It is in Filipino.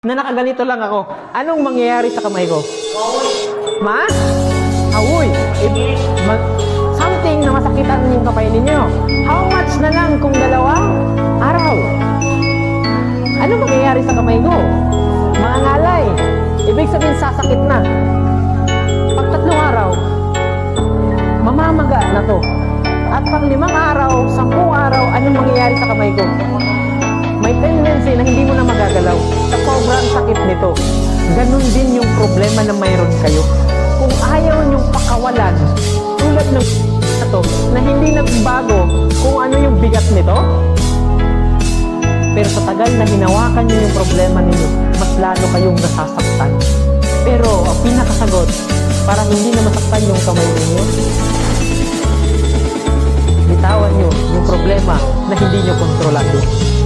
na nakaganito lang ako, anong mangyayari sa kamay ko? Ma? Awoy! Eh, ma- something na masakitan yung kamay ninyo. How much na lang kung dalawang araw? Anong mangyayari sa kamay ko? Mga ngalay. Ibig sabihin sasakit na. Pag tatlong araw, mamamaga na to. At pang limang araw, sampung araw, anong mangyayari sa kamay ko? May tendency na hindi sakit nito. Ganon din yung problema na mayroon kayo. Kung ayaw niyong pakawalan, tulad ng na to, na hindi nagbago kung ano yung bigat nito, pero sa tagal na hinawakan niyo yung problema ninyo, mas lalo kayong nasasaktan. Pero ang pinakasagot, para hindi na masaktan yung kamay ninyo, bitawan nyo yung problema na hindi nyo kontrolado.